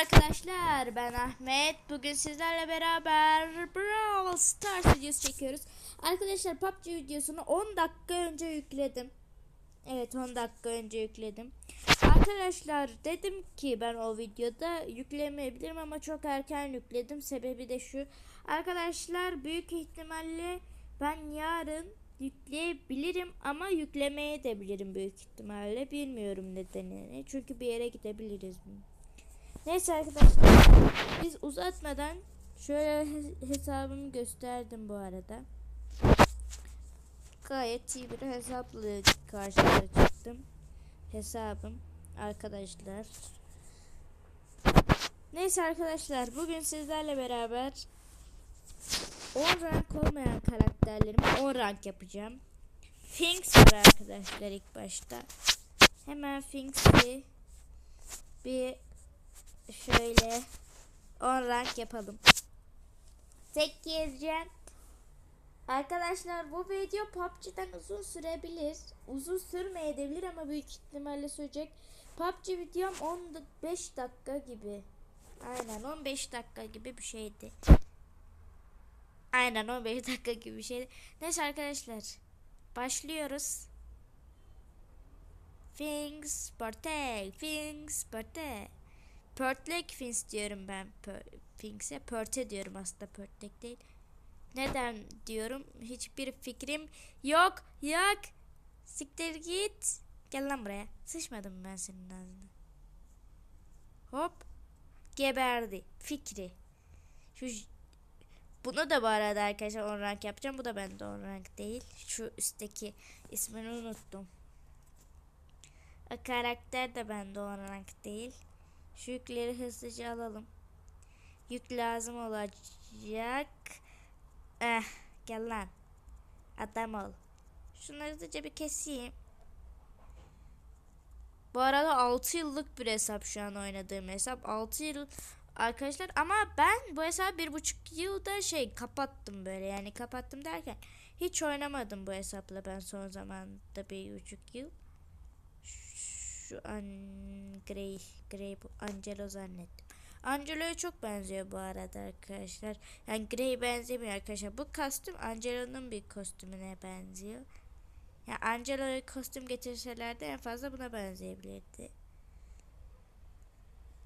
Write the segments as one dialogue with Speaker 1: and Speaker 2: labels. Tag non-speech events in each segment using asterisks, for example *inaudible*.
Speaker 1: Arkadaşlar ben Ahmet. Bugün sizlerle beraber Brawl Stars videosu çekiyoruz. Arkadaşlar PUBG videosunu 10 dakika önce yükledim. Evet 10 dakika önce yükledim. Arkadaşlar dedim ki ben o videoda yüklemeyebilirim ama çok erken yükledim. Sebebi de şu. Arkadaşlar büyük ihtimalle ben yarın yükleyebilirim ama yüklemeye de bilirim büyük ihtimalle. Bilmiyorum nedenini. Çünkü bir yere gidebiliriz. Neyse arkadaşlar biz uzatmadan şöyle he- hesabımı gösterdim bu arada. Gayet iyi bir hesapla karşıma çıktım. Hesabım arkadaşlar. Neyse arkadaşlar bugün sizlerle beraber 10 rank olmayan karakterlerimi 10 rank yapacağım. Finks var arkadaşlar ilk başta. Hemen Finks'i bir şöyle 10 rank yapalım. Tek gezeceğim. Arkadaşlar bu video PUBG'den uzun sürebilir. Uzun sürmeyebilir ama büyük ihtimalle sürecek. PUBG videom 15 dakika gibi. Aynen 15 dakika gibi bir şeydi. Aynen 15 *laughs* dakika gibi bir şeydi. Neyse arkadaşlar. Başlıyoruz. Things birthday, things birthday. Pörtlek Fins diyorum ben Pör- Fings'e. Pörte diyorum aslında pörtlek değil. Neden diyorum hiçbir fikrim yok. Yok. Siktir git. Gel lan buraya. Sıçmadım ben senin ağzına. Hop. Geberdi. Fikri. Şu bunu da bu arada arkadaşlar on rank yapacağım. Bu da bende on rank değil. Şu üstteki ismini unuttum. O karakter de bende on rank değil. Şu yükleri hızlıca alalım. Yük lazım olacak. Eh, gel lan. Adam ol. Şunları hızlıca bir keseyim. Bu arada 6 yıllık bir hesap şu an oynadığım hesap. 6 yıl arkadaşlar ama ben bu hesabı bir buçuk yılda şey kapattım böyle yani kapattım derken hiç oynamadım bu hesapla ben son zamanda bir buçuk yıl. Şu an Grey, Grey bu Angelo zannettim. Angelo'ya çok benziyor bu arada arkadaşlar. Yani Grey benzemiyor arkadaşlar. Bu kostüm Angelo'nun bir kostümüne benziyor. Yani Angelo'ya kostüm getirselerdi en fazla buna benzeyebilirdi.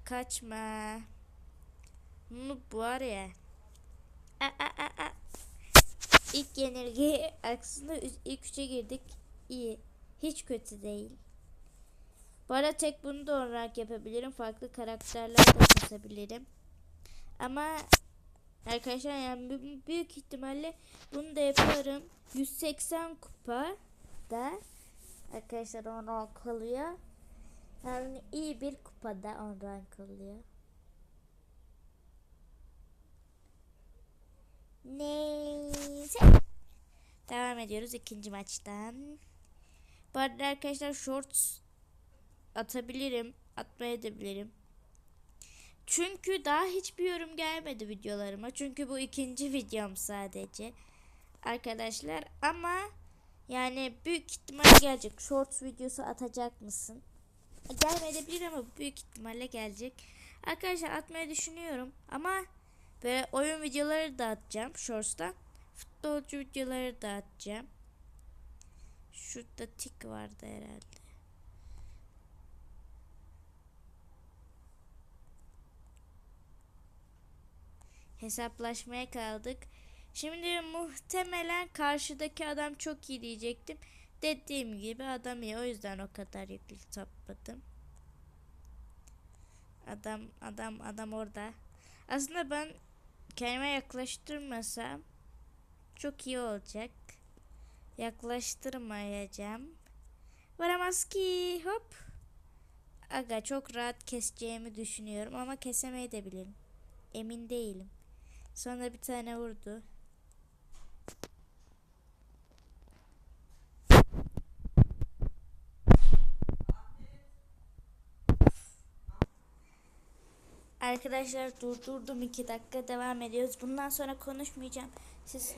Speaker 1: Kaçma. Bunu bu var ya. Aa, aa, aa, aa. İlk yenilgi aslında üz- ilk üçe girdik. İyi. Hiç kötü değil. Bu arada tek bunu da olarak yapabilirim. Farklı karakterler de kasabilirim. Ama arkadaşlar yani büyük ihtimalle bunu da yaparım. 180 kupa da arkadaşlar 10 rank oluyor. Yani iyi bir kupada 10 rank oluyor. Neyse. Devam ediyoruz ikinci maçtan. Bu arada arkadaşlar shorts atabilirim. Atmayabilirim. Çünkü daha hiçbir yorum gelmedi videolarıma. Çünkü bu ikinci *laughs* videom sadece. Arkadaşlar ama yani büyük ihtimal gelecek. Shorts videosu atacak mısın? Gelmeyebilir ama büyük ihtimalle gelecek. Arkadaşlar atmayı düşünüyorum ama böyle oyun videoları da atacağım Shorts'tan. Futbolcu videoları da atacağım. Şurada tik vardı herhalde. Hesaplaşmaya kaldık. Şimdi muhtemelen karşıdaki adam çok iyi diyecektim. Dediğim gibi adam iyi. O yüzden o kadar yüklü topladım. Adam adam adam orada. Aslında ben kendime yaklaştırmasam çok iyi olacak. Yaklaştırmayacağım. Varamaz ki hop. Aga çok rahat keseceğimi düşünüyorum ama kesemeyi de bilirim. Emin değilim. Sonra bir tane vurdu. Arkadaşlar durdurdum iki dakika devam ediyoruz. Bundan sonra konuşmayacağım. Siz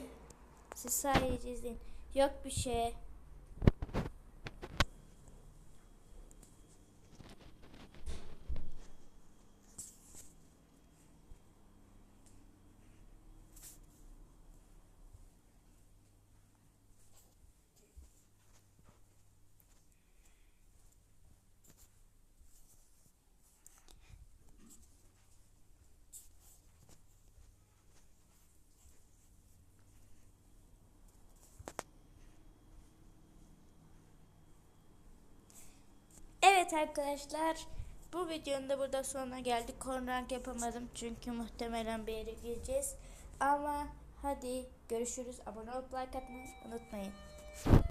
Speaker 1: siz sadece izleyin. Yok bir şey. Evet arkadaşlar bu videonun da burada sonuna geldik. Kornrank yapamadım çünkü muhtemelen bir yere gireceğiz. Ama hadi görüşürüz. Abone olup like atmayı unutmayın.